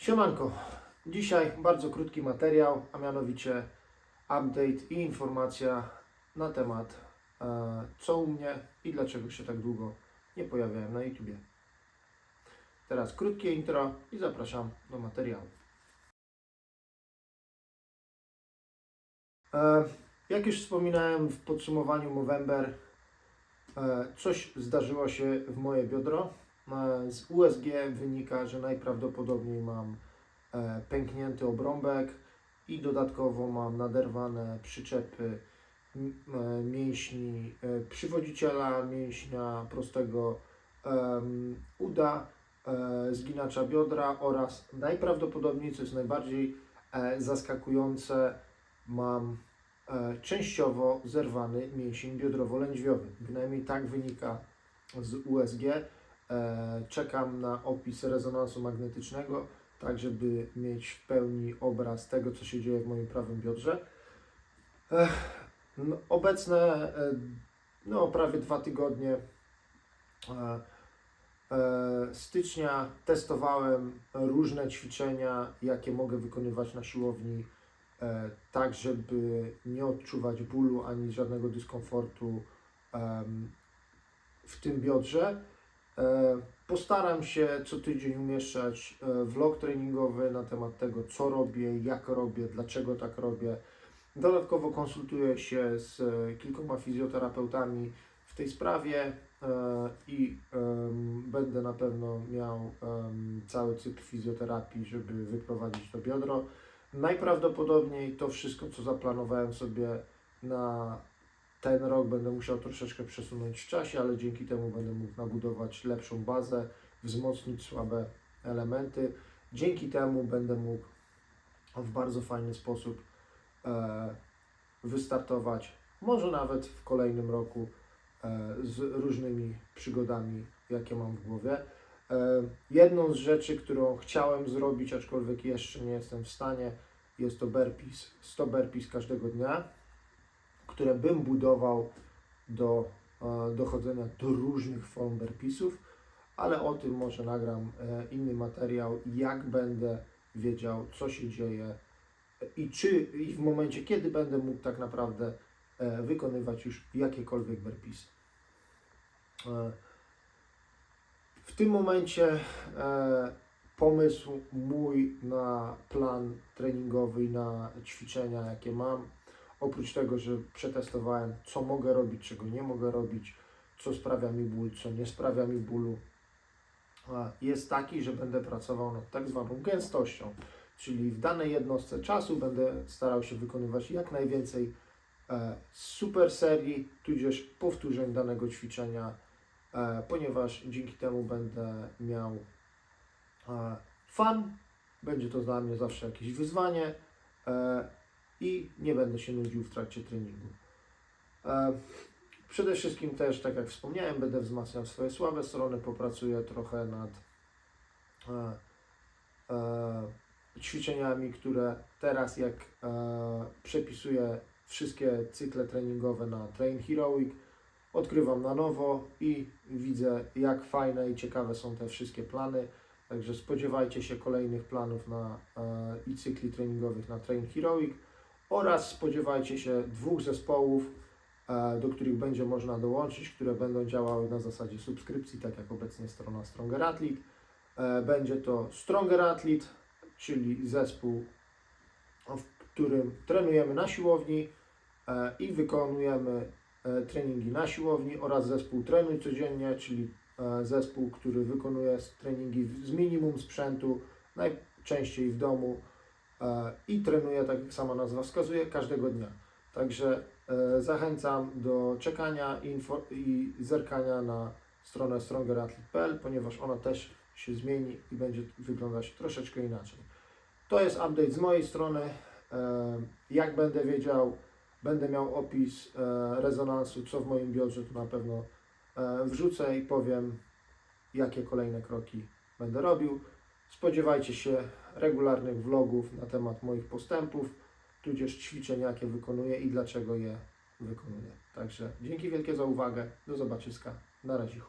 Siemanko, dzisiaj bardzo krótki materiał, a mianowicie update i informacja na temat e, co u mnie i dlaczego się tak długo nie pojawiałem na YouTubie. Teraz krótkie intro i zapraszam do materiału. E, jak już wspominałem w podsumowaniu Movember, e, coś zdarzyło się w moje biodro. Z USG wynika, że najprawdopodobniej mam e, pęknięty obrąbek i dodatkowo mam naderwane przyczepy e, mięśni e, przywodziciela, mięśnia prostego uda, zginacza biodra oraz najprawdopodobniej, co jest najbardziej zaskakujące, mam częściowo zerwany mięsień biodrowo-lędźwiowy. Bynajmniej tak wynika z USG. E, Czekam na opis rezonansu magnetycznego, tak żeby mieć w pełni obraz tego, co się dzieje w moim prawym biodrze. No, obecne e, no, prawie dwa tygodnie e, stycznia testowałem różne ćwiczenia, jakie mogę wykonywać na siłowni, tak żeby nie odczuwać bólu ani żadnego dyskomfortu w tym biodrze. E, Postaram się co tydzień umieszczać e, vlog treningowy na temat tego, co robię, jak robię, dlaczego tak robię. Dodatkowo konsultuję się z e, kilkoma fizjoterapeutami w tej sprawie i będę na pewno miał cały cykl fizjoterapii, żeby wyprowadzić to biodro. Najprawdopodobniej to wszystko, co zaplanowałem sobie na ten rok będę musiał troszeczkę przesunąć w czasie, ale dzięki temu będę mógł nabudować lepszą bazę, wzmocnić słabe elementy. Dzięki temu będę mógł w bardzo fajny sposób e, wystartować, może nawet w kolejnym roku e, z różnymi przygodami, jakie mam w głowie. E, jedną z rzeczy, którą chciałem zrobić, aczkolwiek jeszcze nie jestem w stanie, jest to burpees, 100 burpees każdego dnia które bym budował do e, dochodzenia do różnych form burpeesów, ale o tym może nagram e, inny materiał, jak będę wiedział, co się dzieje i czy i w momencie, kiedy będę mógł tak naprawdę e, wykonywać już jakiekolwiek burpeesy. W tym momencie pomysł mój na plan treningowy i na ćwiczenia, jakie mam, oprócz tego, że przetestowałem, co mogę robić, czego nie mogę robić, co sprawia mi ból, co nie sprawia mi bólu, jest taki, że będę pracował nad tak zwaną gęstością, czyli w danej jednostce czasu będę starał się wykonywać jak najwięcej e, super serii, tudzież powtórzeń danego ćwiczenia, e, ponieważ dzięki temu będę miał e, fan, będzie to dla mnie zawsze jakieś wyzwanie. I nie będę się nudził w trakcie treningu. E, przede wszystkim też, tak jak wspomniałem, będę wzmacniał swoje słabe strony, popracuję trochę nad e, e, ćwiczeniami, które teraz jak przepisuję wszystkie cykle treningowe na Train Heroic, odkrywam na nowo i widzę jak fajne i ciekawe są te wszystkie plany. Także spodziewajcie się kolejnych planów na, e, i cykli treningowych na Train Heroic oraz spodziewajcie się dwóch zespołów, e, do których będzie można dołączyć, które będą działały na zasadzie subskrypcji, tak jak obecnie strona Stronger Athlete. E, Będzie to Stronger Athlete, czyli zespół, w którym trenujemy na siłowni e, i wykonujemy treningi na siłowni oraz zespół Trenuj Codziennie, czyli zespół, który wykonuje treningi z minimum sprzętu, najczęściej w domu, i trenuję, tak jak sama nazwa wskazuje, każdego dnia. Także e, zachęcam do czekania i, zerkania na stronę strongerathlete.pl, ponieważ ona też się zmieni i będzie wyglądać troszeczkę inaczej. To jest update z mojej strony. E, jak będę wiedział, będę miał opis e, rezonansu, co w moim biodrze, to na pewno e, wrzucę i powiem, jakie kolejne kroki będę robił. Spodziewajcie się regularnych vlogów na temat moich postępów, tudzież ćwiczeń, jakie wykonuję i dlaczego je wykonuję. Także dzięki wielkie za uwagę. Do zobaczyska. Na razie.